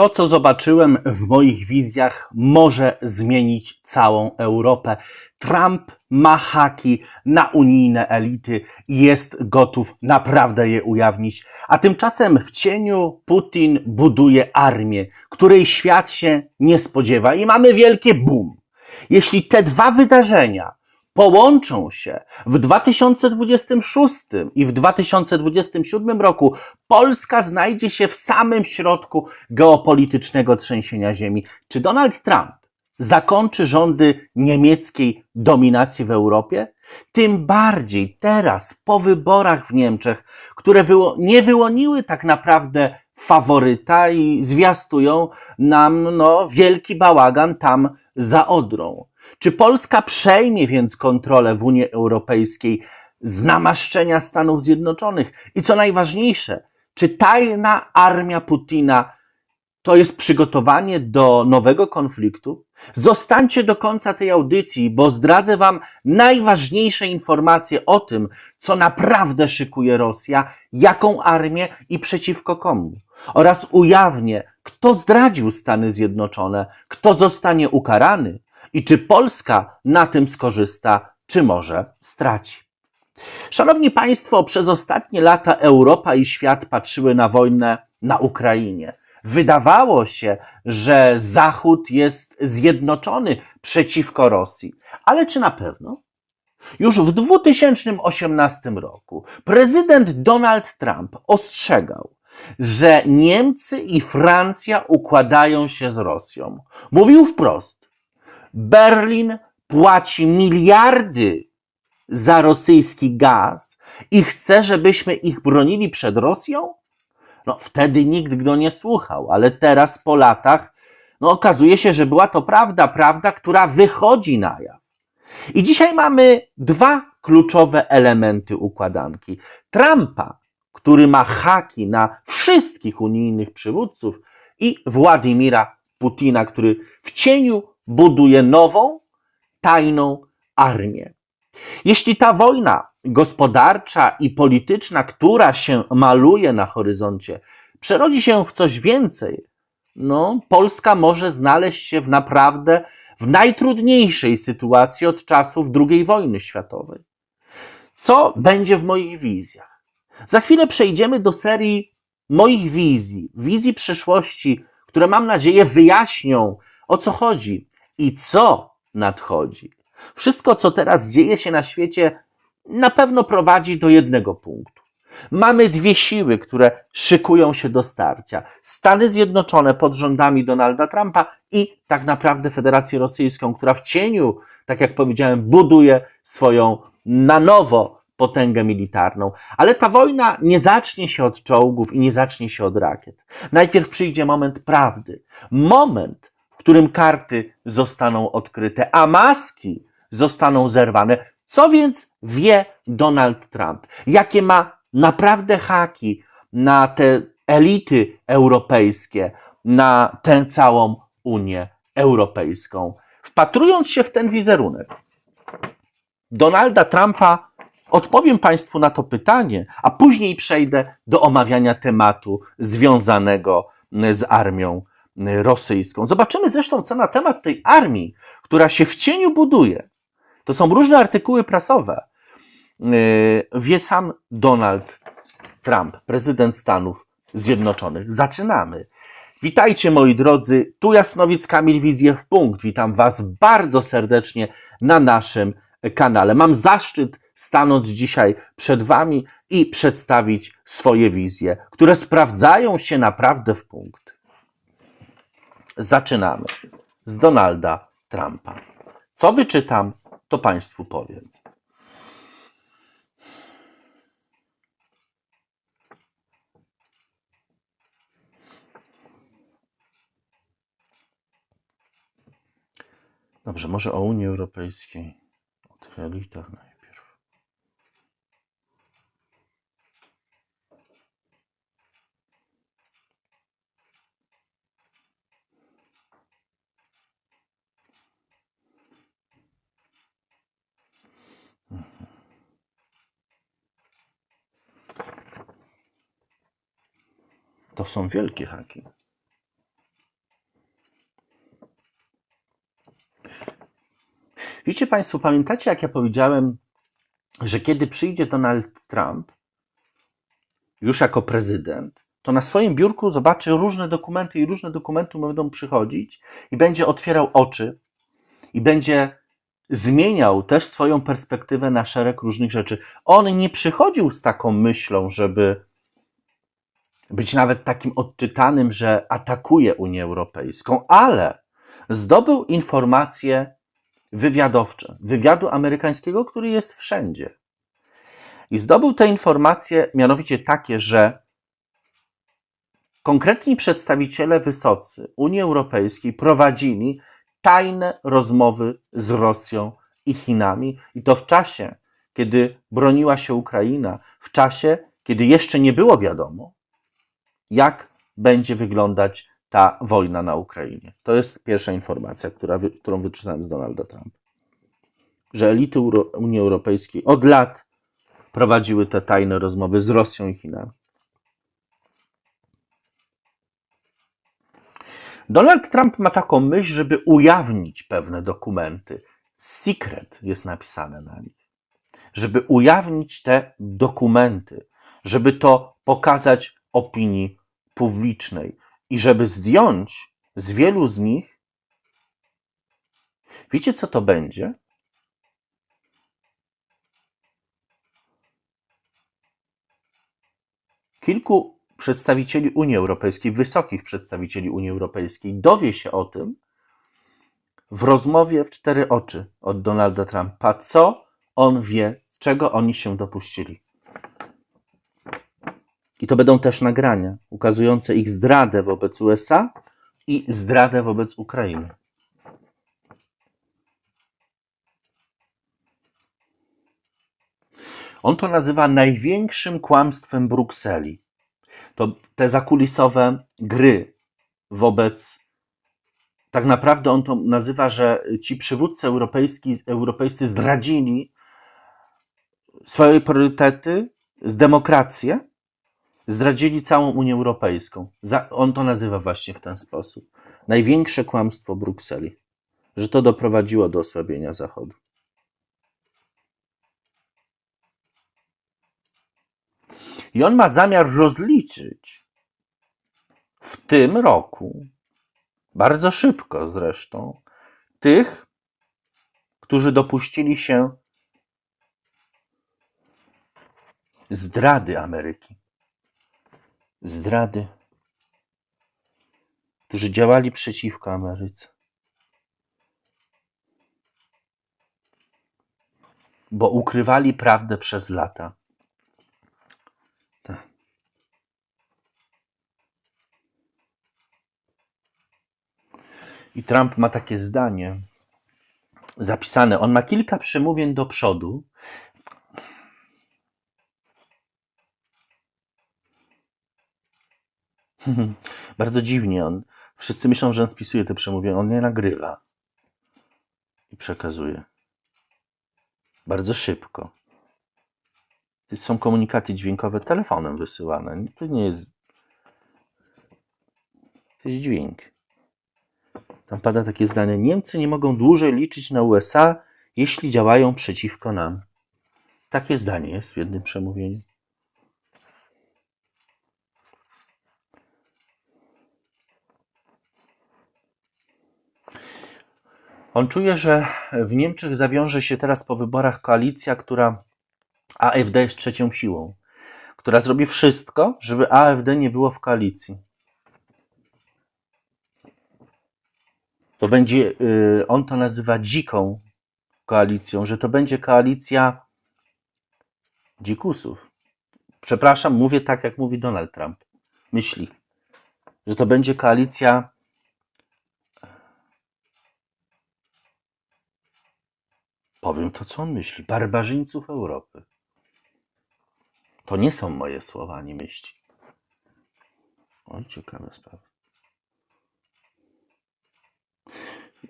To, co zobaczyłem w moich wizjach, może zmienić całą Europę. Trump ma haki na unijne elity i jest gotów naprawdę je ujawnić. A tymczasem w cieniu Putin buduje armię, której świat się nie spodziewa i mamy wielkie boom. Jeśli te dwa wydarzenia połączą się w 2026 i w 2027 roku, Polska znajdzie się w samym środku geopolitycznego trzęsienia ziemi. Czy Donald Trump zakończy rządy niemieckiej dominacji w Europie? Tym bardziej teraz, po wyborach w Niemczech, które wyło- nie wyłoniły tak naprawdę faworyta i zwiastują nam no, wielki bałagan tam za Odrą. Czy Polska przejmie więc kontrolę w Unii Europejskiej z namaszczenia Stanów Zjednoczonych? I co najważniejsze, czy tajna armia Putina to jest przygotowanie do nowego konfliktu? Zostańcie do końca tej audycji, bo zdradzę Wam najważniejsze informacje o tym, co naprawdę szykuje Rosja, jaką armię i przeciwko komu. Oraz ujawnię, kto zdradził Stany Zjednoczone, kto zostanie ukarany i czy Polska na tym skorzysta, czy może straci. Szanowni Państwo, przez ostatnie lata Europa i świat patrzyły na wojnę na Ukrainie. Wydawało się, że Zachód jest zjednoczony przeciwko Rosji. Ale czy na pewno? Już w 2018 roku prezydent Donald Trump ostrzegał, że Niemcy i Francja układają się z Rosją. Mówił wprost: Berlin płaci miliardy za rosyjski gaz i chce, żebyśmy ich bronili przed Rosją? No, wtedy nikt go nie słuchał, ale teraz po latach no, okazuje się, że była to prawda, prawda, która wychodzi na jaw. I dzisiaj mamy dwa kluczowe elementy układanki. Trumpa, który ma haki na wszystkich unijnych przywódców, i Władimira Putina, który w cieniu buduje nową, tajną armię. Jeśli ta wojna gospodarcza i polityczna, która się maluje na horyzoncie, przerodzi się w coś więcej, no, Polska może znaleźć się w naprawdę w najtrudniejszej sytuacji od czasów II wojny światowej. Co będzie w moich wizjach? Za chwilę przejdziemy do serii moich wizji, wizji przyszłości, które mam nadzieję wyjaśnią, o co chodzi i co nadchodzi. Wszystko, co teraz dzieje się na świecie, na pewno prowadzi do jednego punktu. Mamy dwie siły, które szykują się do starcia: Stany Zjednoczone pod rządami Donalda Trumpa i tak naprawdę Federację Rosyjską, która w cieniu, tak jak powiedziałem, buduje swoją na nowo potęgę militarną. Ale ta wojna nie zacznie się od czołgów i nie zacznie się od rakiet. Najpierw przyjdzie moment prawdy. Moment, którym karty zostaną odkryte, a maski zostaną zerwane. Co więc wie Donald Trump? Jakie ma naprawdę haki na te elity europejskie, na tę całą Unię Europejską? Wpatrując się w ten wizerunek Donalda Trumpa, odpowiem Państwu na to pytanie, a później przejdę do omawiania tematu związanego z armią rosyjską. Zobaczymy zresztą, co na temat tej armii, która się w cieniu buduje, to są różne artykuły prasowe. Yy, Wie sam Donald Trump, prezydent Stanów Zjednoczonych. Zaczynamy. Witajcie moi drodzy, tu Jasnowic Kamil w punkt. Witam Was bardzo serdecznie na naszym kanale. Mam zaszczyt stanąć dzisiaj przed Wami i przedstawić swoje wizje, które sprawdzają się naprawdę w punkt. Zaczynamy z Donalda Trumpa. Co wyczytam, to Państwu powiem. Dobrze, może o Unii Europejskiej, o tych elitach to są wielkie haki. Widzicie Państwo, pamiętacie jak ja powiedziałem, że kiedy przyjdzie Donald Trump, już jako prezydent, to na swoim biurku zobaczy różne dokumenty i różne dokumenty będą przychodzić i będzie otwierał oczy i będzie zmieniał też swoją perspektywę na szereg różnych rzeczy. On nie przychodził z taką myślą, żeby być nawet takim odczytanym, że atakuje Unię Europejską, ale zdobył informacje wywiadowcze, wywiadu amerykańskiego, który jest wszędzie. I zdobył te informacje mianowicie takie, że konkretni przedstawiciele wysocy Unii Europejskiej prowadzili tajne rozmowy z Rosją i Chinami, i to w czasie, kiedy broniła się Ukraina, w czasie, kiedy jeszcze nie było wiadomo, jak będzie wyglądać ta wojna na Ukrainie. To jest pierwsza informacja, która, którą wyczytałem z Donalda Trumpa. Że elity Euro- Unii Europejskiej od lat prowadziły te tajne rozmowy z Rosją i Chinami. Donald Trump ma taką myśl, żeby ujawnić pewne dokumenty. Secret jest napisane na nich. Żeby ujawnić te dokumenty, żeby to pokazać opinii publicznej i żeby zdjąć z wielu z nich. Wiecie, co to będzie? Kilku przedstawicieli Unii Europejskiej, wysokich przedstawicieli Unii Europejskiej, dowie się o tym w rozmowie w cztery oczy od Donalda Trumpa, co on wie, czego oni się dopuścili. I to będą też nagrania ukazujące ich zdradę wobec USA i zdradę wobec Ukrainy. On to nazywa największym kłamstwem Brukseli. To te zakulisowe gry wobec. Tak naprawdę on to nazywa, że ci przywódcy europejscy zdradzili swoje priorytety, z demokrację, zdradzili całą Unię Europejską. Za, on to nazywa właśnie w ten sposób. Największe kłamstwo Brukseli, że to doprowadziło do osłabienia Zachodu. I on ma zamiar rozliczyć w tym roku, bardzo szybko zresztą, tych, którzy dopuścili się zdrady Ameryki. Zdrady, którzy działali przeciwko Ameryce. Bo ukrywali prawdę przez lata. Tak. I Trump ma takie zdanie zapisane. On ma kilka przemówień do przodu. Bardzo dziwnie on. Wszyscy myślą, że on spisuje te przemówienia. On nie nagrywa i przekazuje. Bardzo szybko. Są komunikaty dźwiękowe telefonem wysyłane. To nie jest. To jest dźwięk. Tam pada takie zdanie: Niemcy nie mogą dłużej liczyć na USA, jeśli działają przeciwko nam. Takie zdanie jest w jednym przemówieniu. On czuje, że w Niemczech zawiąże się teraz po wyborach koalicja, która AfD jest trzecią siłą, która zrobi wszystko, żeby AfD nie było w koalicji. To będzie, y, on to nazywa dziką koalicją, że to będzie koalicja dzikusów. Przepraszam, mówię tak, jak mówi Donald Trump. Myśli, że to będzie koalicja Powiem to, co on myśli. Barbarzyńców Europy. To nie są moje słowa ani myśli. Oj, ciekawa sprawa.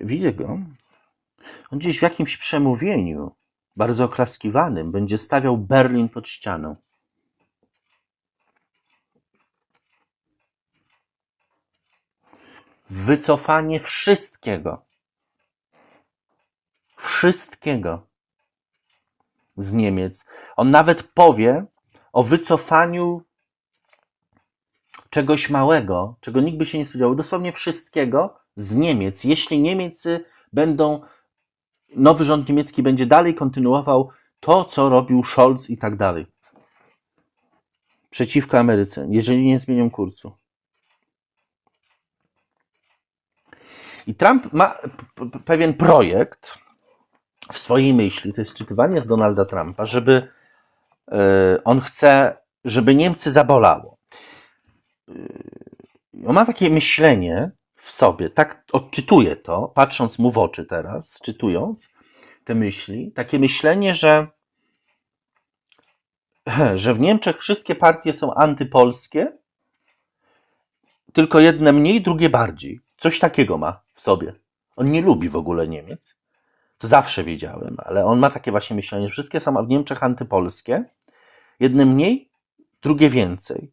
Widzę go. On gdzieś w jakimś przemówieniu, bardzo oklaskiwanym, będzie stawiał Berlin pod ścianą. Wycofanie wszystkiego wszystkiego z Niemiec. On nawet powie o wycofaniu czegoś małego, czego nikt by się nie spodziewał, dosłownie wszystkiego z Niemiec. Jeśli Niemcy będą, nowy rząd niemiecki będzie dalej kontynuował to, co robił Scholz i tak dalej. Przeciwko Ameryce, jeżeli nie zmienią kursu. I Trump ma pewien projekt w swojej myśli, to jest czytywanie z Donalda Trumpa, żeby e, on chce, żeby Niemcy zabolało. Yy, On ma takie myślenie w sobie, tak odczytuję to, patrząc mu w oczy teraz, czytując te myśli, takie myślenie, że, że w Niemczech wszystkie partie są antypolskie, tylko jedne mniej, drugie bardziej. Coś takiego ma w sobie. On nie lubi w ogóle Niemiec. To zawsze wiedziałem, ale on ma takie właśnie myślenie, wszystkie są w Niemczech antypolskie, jedne mniej, drugie więcej.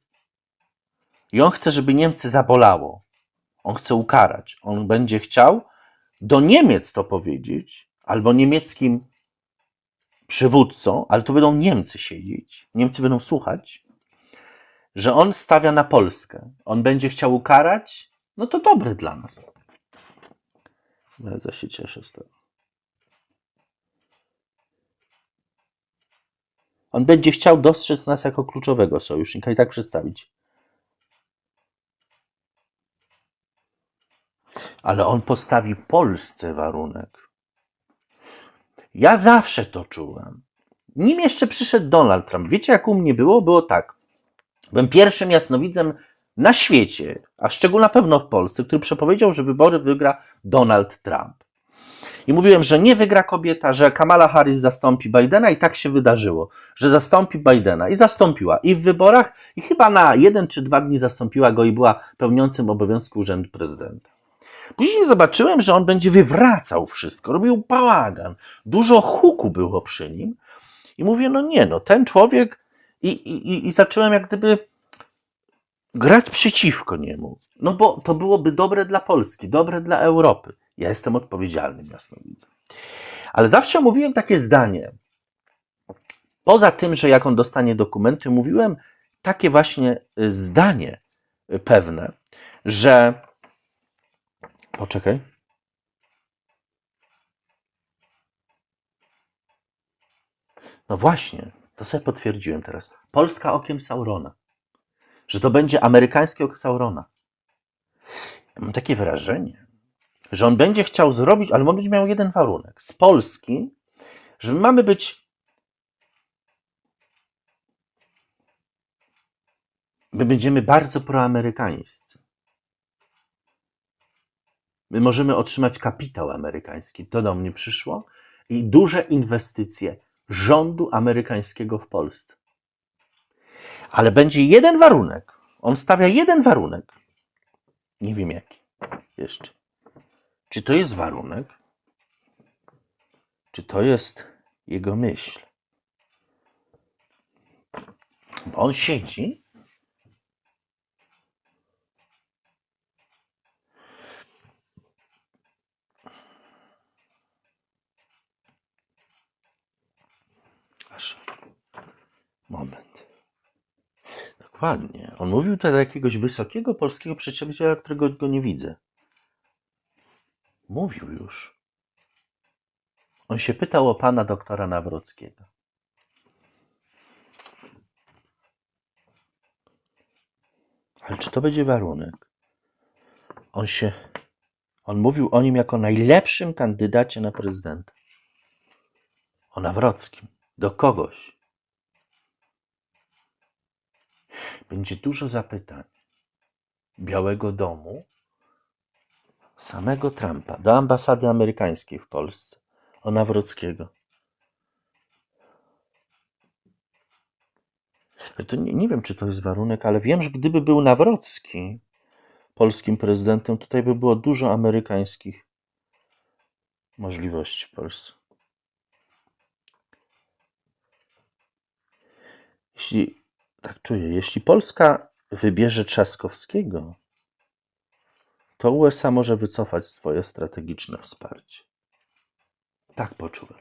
I on chce, żeby Niemcy zabolało. On chce ukarać. On będzie chciał do Niemiec to powiedzieć, albo niemieckim przywódcom, ale to będą Niemcy siedzieć. Niemcy będą słuchać, że on stawia na Polskę. On będzie chciał ukarać, no to dobre dla nas. Bardzo się cieszę z tego. On będzie chciał dostrzec nas jako kluczowego sojusznika i tak przedstawić. Ale on postawi Polsce warunek. Ja zawsze to czułem. Nim jeszcze przyszedł Donald Trump. Wiecie, jak u mnie było? Było tak. Byłem pierwszym jasnowidzem na świecie, a szczególnie na pewno w Polsce, który przepowiedział, że wybory wygra Donald Trump. I mówiłem, że nie wygra kobieta, że Kamala Harris zastąpi Bidena i tak się wydarzyło, że zastąpi Bidena i zastąpiła i w wyborach i chyba na jeden czy dwa dni zastąpiła go i była pełniącym obowiązku urzędu prezydenta. Później zobaczyłem, że on będzie wywracał wszystko, robił bałagan. Dużo huku było przy nim. I mówię, no nie, no ten człowiek. I, i, i zacząłem jak gdyby grać przeciwko niemu. No bo to byłoby dobre dla Polski, dobre dla Europy. Ja jestem odpowiedzialnym jasnowidzem. Ale zawsze mówiłem takie zdanie. Poza tym, że jak on dostanie dokumenty, mówiłem takie właśnie y, zdanie y, pewne, że Poczekaj. No właśnie, to sobie potwierdziłem teraz. Polska okiem Saurona. Że to będzie amerykańskie oko Saurona. Ja mam takie wrażenie, że on będzie chciał zrobić, ale on będzie miał jeden warunek. Z Polski, że my mamy być. My będziemy bardzo proamerykańscy. My możemy otrzymać kapitał amerykański. To do mnie przyszło. I duże inwestycje rządu amerykańskiego w Polsce. Ale będzie jeden warunek. On stawia jeden warunek. Nie wiem jaki. Jeszcze. Czy to jest warunek? Czy to jest jego myśl? Bo on siedzi Aż. Moment. Dokładnie. On mówił tutaj do jakiegoś wysokiego polskiego przedstawiciela, którego go nie widzę. Mówił już. On się pytał o pana doktora Nawrockiego. Ale czy to będzie warunek? On się. On mówił o nim jako najlepszym kandydacie na prezydenta. O Nawrockim do kogoś. Będzie dużo zapytań Białego Domu, samego Trumpa, do ambasady amerykańskiej w Polsce, o Nawrockiego. To nie, nie wiem, czy to jest warunek, ale wiem, że gdyby był Nawrocki polskim prezydentem, tutaj by było dużo amerykańskich możliwości w Polsce. Jeśli, tak czuję, jeśli Polska wybierze Trzaskowskiego, to USA może wycofać swoje strategiczne wsparcie. Tak poczułem.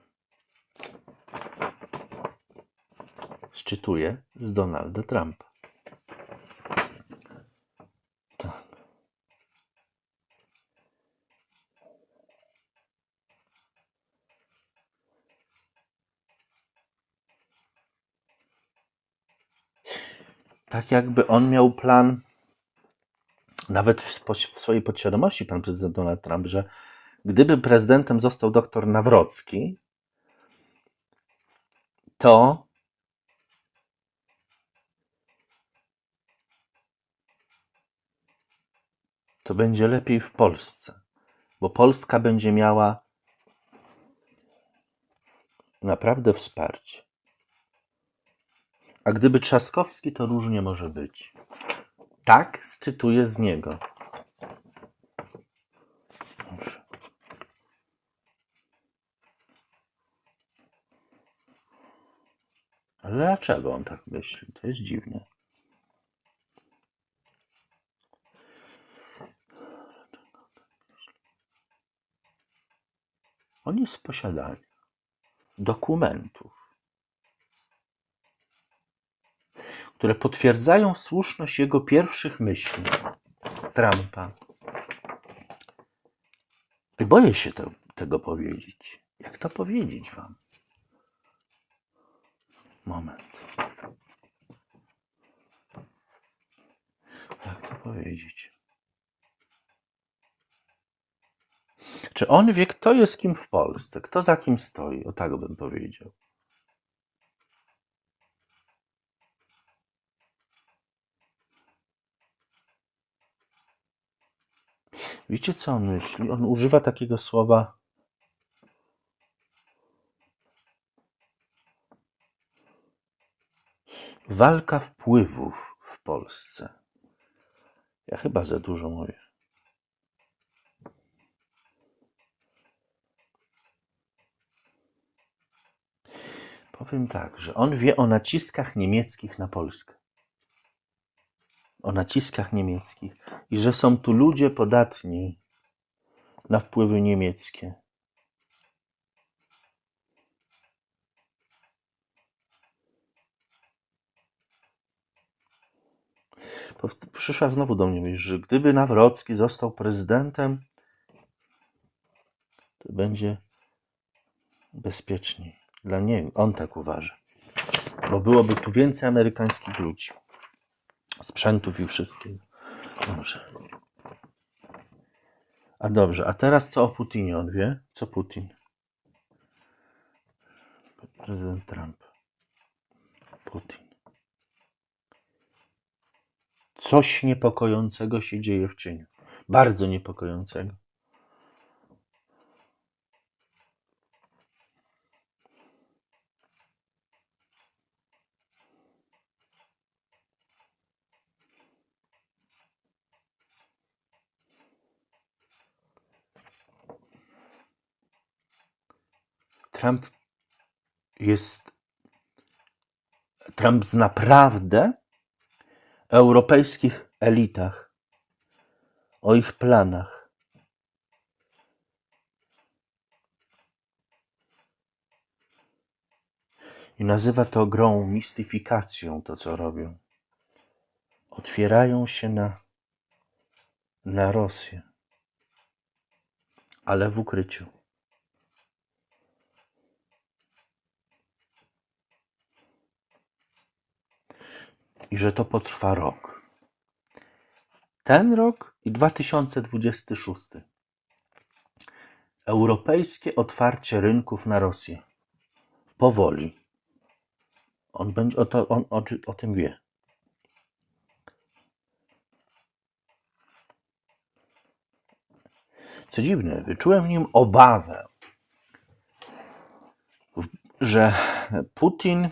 Szczytuję z Donalda Trumpa. Tak. Tak jakby on miał plan, nawet w, w swojej podświadomości, pan prezydent Donald Trump, że gdyby prezydentem został doktor Nawrocki, to to będzie lepiej w Polsce, bo Polska będzie miała naprawdę wsparcie. A gdyby Trzaskowski, to różnie może być. Tak sczytuję z niego. Ale dlaczego on tak myśli? To jest dziwne. On jest w posiadaniu dokumentów, które potwierdzają słuszność jego pierwszych myśli, Trumpa. I boję się te, tego powiedzieć. Jak to powiedzieć wam? Moment. Jak to powiedzieć? Czy on wie, kto jest kim w Polsce? Kto za kim stoi? O tak bym powiedział. Wiecie, co on myśli? On używa takiego słowa. Walka wpływów w Polsce. Ja chyba za dużo mówię. Powiem tak, że on wie o naciskach niemieckich na Polskę. O naciskach niemieckich i że są tu ludzie podatni na wpływy niemieckie. Przyszła znowu do mnie myśl, że gdyby Nawrocki został prezydentem, to będzie bezpieczniej. Dla niego, on tak uważa. Bo byłoby tu więcej amerykańskich ludzi. Sprzętów i wszystkiego. Dobrze. A dobrze, a teraz co o Putinie on wie? Co Putin? Prezydent Trump. Putin. Coś niepokojącego się dzieje w cieniu. Bardzo niepokojącego. Trump jest. Trump z naprawdę europejskich elitach, o ich planach. I nazywa to grą, mistyfikacją, to co robią. Otwierają się na, na Rosję, ale w ukryciu. I że to potrwa rok. Ten rok i 2026. Europejskie otwarcie rynków na Rosję. Powoli. On, będzie, o, on o, ty- o tym wie. Co dziwne, wyczułem w nim obawę, że Putin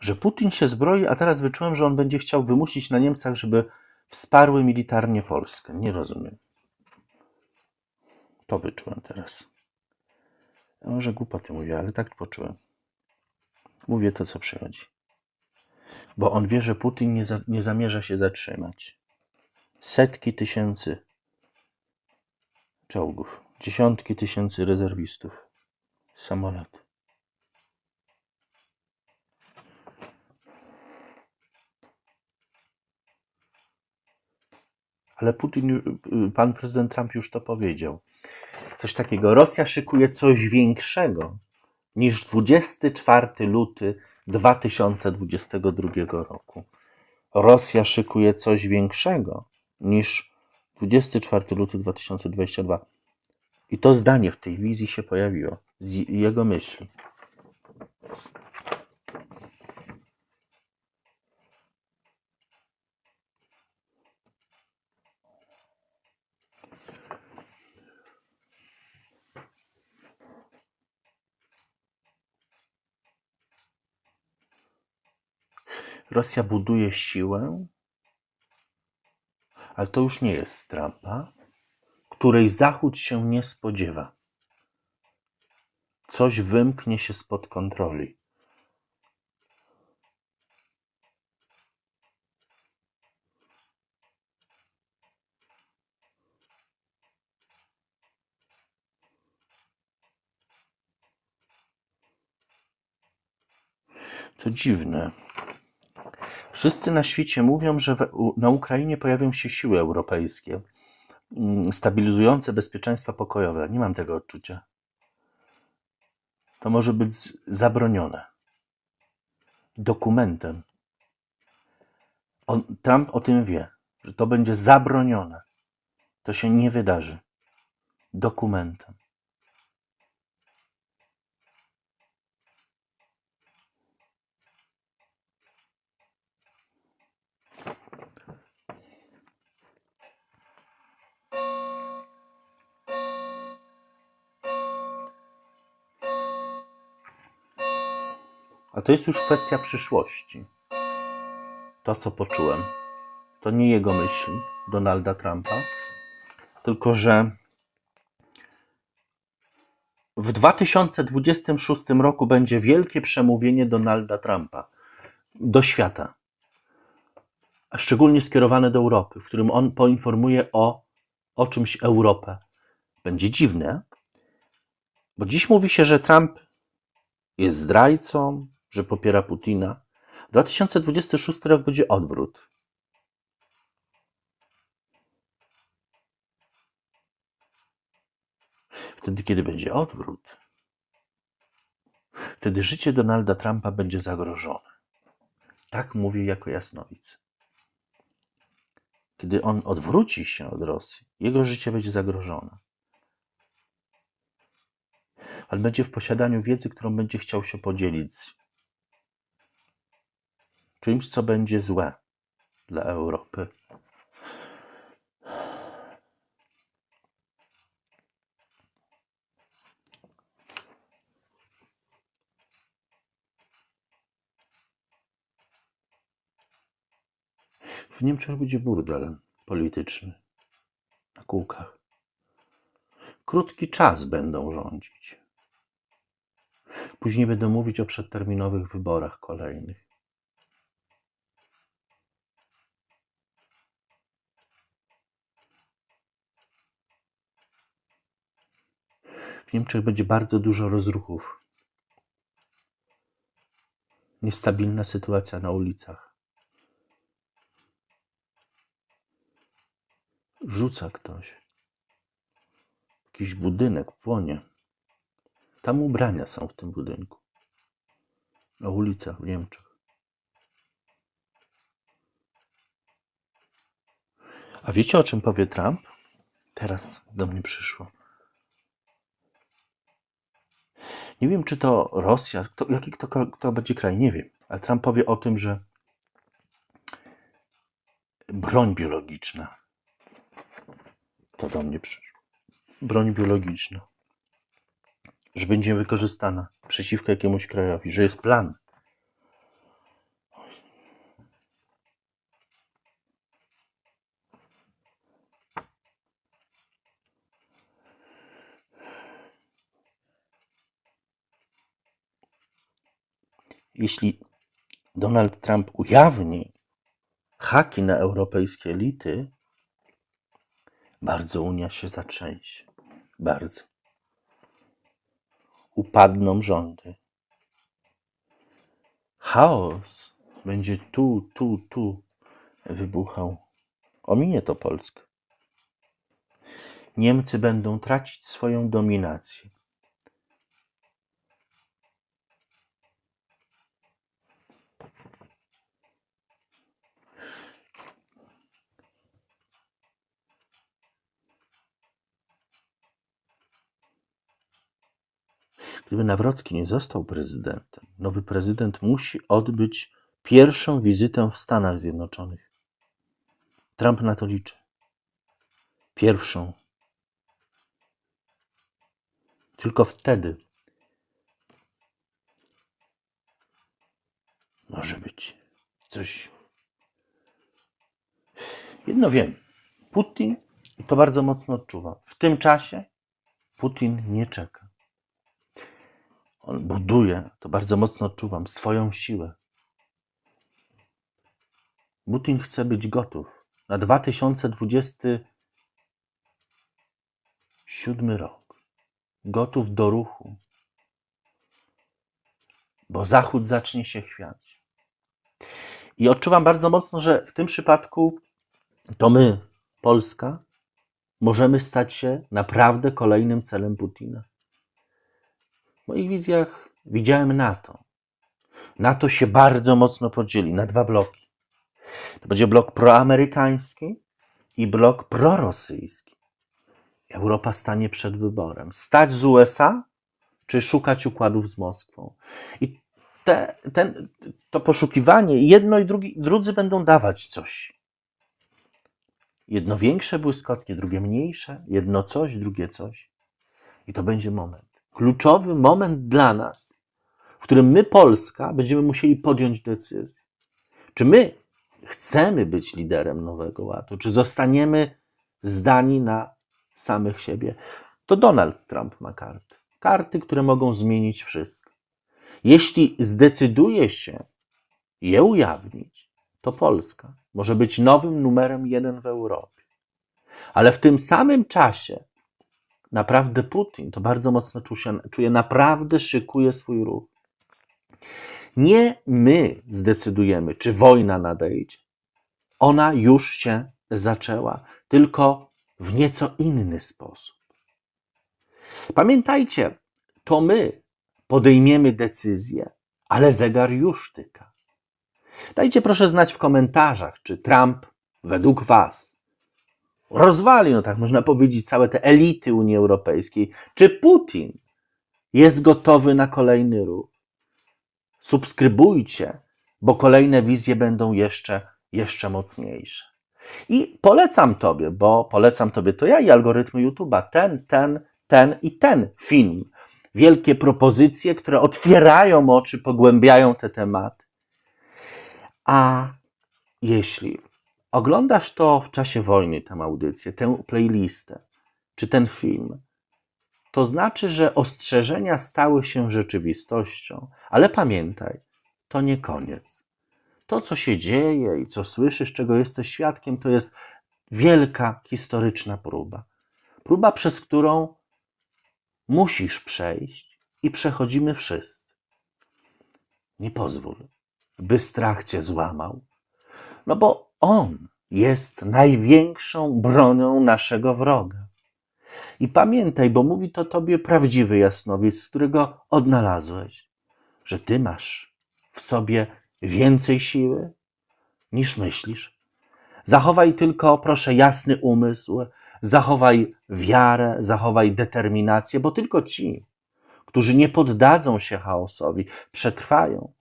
że Putin się zbroi, a teraz wyczułem, że on będzie chciał wymusić na Niemcach, żeby wsparły militarnie Polskę. Nie rozumiem. To wyczułem teraz. Ja może głupoty mówię, ale tak poczułem. Mówię to, co przychodzi. Bo on wie, że Putin nie, za, nie zamierza się zatrzymać. Setki tysięcy czołgów, dziesiątki tysięcy rezerwistów, samolot. Ale Putin, y, pan prezydent Trump już to powiedział. Coś takiego. Rosja szykuje coś większego niż 24 luty 2022 roku. Rosja szykuje coś większego niż 24 luty 2022. I to zdanie w tej wizji się pojawiło z jego myśli. Rosja buduje siłę, ale to już nie jest z Trumpa, której Zachód się nie spodziewa. Coś wymknie się spod kontroli. To dziwne. Wszyscy na świecie mówią, że na Ukrainie pojawią się siły europejskie mm, stabilizujące bezpieczeństwa pokojowe. Nie mam tego odczucia. To może być zabronione. Dokumentem. On, Trump o tym wie, że to będzie zabronione. To się nie wydarzy. Dokumentem. A to jest już kwestia przyszłości. To, co poczułem, to nie jego myśli, Donalda Trumpa, tylko że w 2026 roku będzie wielkie przemówienie Donalda Trumpa do świata, a szczególnie skierowane do Europy, w którym on poinformuje o, o czymś Europę. Będzie dziwne, bo dziś mówi się, że Trump jest zdrajcą, że popiera Putina. 2026 rok będzie odwrót. Wtedy, kiedy będzie odwrót, wtedy życie Donalda Trumpa będzie zagrożone. Tak mówi jako jasnowic. Kiedy on odwróci się od Rosji, jego życie będzie zagrożone. Ale będzie w posiadaniu wiedzy, którą będzie chciał się podzielić czymś, co będzie złe dla Europy. W Niemczech będzie burdel polityczny na kółkach. Krótki czas będą rządzić. Później będą mówić o przedterminowych wyborach kolejnych. W Niemczech będzie bardzo dużo rozruchów. Niestabilna sytuacja na ulicach. Rzuca ktoś. Jakiś budynek płonie. Tam ubrania są w tym budynku. Na ulicach w Niemczech. A wiecie o czym powie Trump? Teraz do mnie przyszło. Nie wiem, czy to Rosja, kto, jaki kto będzie kraj, nie wiem. Ale Trump powie o tym, że broń biologiczna to do mnie przyszło. Broń biologiczna. Że będzie wykorzystana przeciwko jakiemuś krajowi, że jest plan. Jeśli Donald Trump ujawni haki na europejskie elity, bardzo Unia się zatrzęsie. Bardzo. Upadną rządy. Chaos będzie tu, tu, tu wybuchał. Ominie to Polskę. Niemcy będą tracić swoją dominację. Gdyby Nawrocki nie został prezydentem, nowy prezydent musi odbyć pierwszą wizytę w Stanach Zjednoczonych. Trump na to liczy. Pierwszą. Tylko wtedy może być coś. Jedno wiem. Putin, i to bardzo mocno odczuwa, w tym czasie Putin nie czeka. On buduje, to bardzo mocno odczuwam, swoją siłę. Putin chce być gotów na 2027 rok. Gotów do ruchu, bo Zachód zacznie się chwiać. I odczuwam bardzo mocno, że w tym przypadku to my, Polska, możemy stać się naprawdę kolejnym celem Putina. W moich wizjach widziałem NATO. NATO się bardzo mocno podzieli na dwa bloki. To będzie blok proamerykański i blok prorosyjski. Europa stanie przed wyborem: stać z USA, czy szukać układów z Moskwą. I te, ten, to poszukiwanie, jedno i drugi, drudzy będą dawać coś. Jedno większe błyskotnie, drugie mniejsze, jedno coś, drugie coś. I to będzie moment kluczowy moment dla nas, w którym my, Polska, będziemy musieli podjąć decyzję. Czy my chcemy być liderem Nowego Ładu, czy zostaniemy zdani na samych siebie? To Donald Trump ma karty. Karty, które mogą zmienić wszystko. Jeśli zdecyduje się je ujawnić, to Polska może być nowym numerem jeden w Europie. Ale w tym samym czasie naprawdę Putin to bardzo mocno czuje, naprawdę szykuje swój ruch. Nie my zdecydujemy, czy wojna nadejdzie. Ona już się zaczęła, tylko w nieco inny sposób. Pamiętajcie, to my podejmiemy decyzję, ale zegar już tyka. Dajcie proszę znać w komentarzach, czy Trump według Was rozwalił, no tak można powiedzieć, całe te elity Unii Europejskiej. Czy Putin jest gotowy na kolejny ruch? Subskrybujcie, bo kolejne wizje będą jeszcze, jeszcze mocniejsze. I polecam Tobie, bo polecam Tobie to ja i algorytmy YouTube'a, ten, ten, ten i ten film. Wielkie propozycje, które otwierają oczy, pogłębiają te tematy. A jeśli oglądasz to w czasie wojny, tę audycję, tę playlistę, czy ten film, to znaczy, że ostrzeżenia stały się rzeczywistością. Ale pamiętaj, to nie koniec. To, co się dzieje i co słyszysz, czego jesteś świadkiem, to jest wielka historyczna próba. Próba, przez którą musisz przejść i przechodzimy wszyscy. Nie pozwól, by strach cię złamał, no bo on jest największą bronią naszego wroga. I pamiętaj, bo mówi to tobie prawdziwy jasnowiec, którego odnalazłeś, że ty masz w sobie więcej siły niż myślisz. Zachowaj tylko, proszę, jasny umysł, zachowaj wiarę, zachowaj determinację, bo tylko ci, którzy nie poddadzą się chaosowi, przetrwają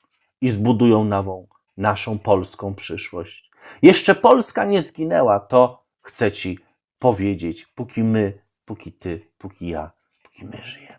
i zbudują nową, naszą polską przyszłość. Jeszcze Polska nie zginęła, to chcę Ci powiedzieć, póki my, póki Ty, póki ja, póki my żyjemy.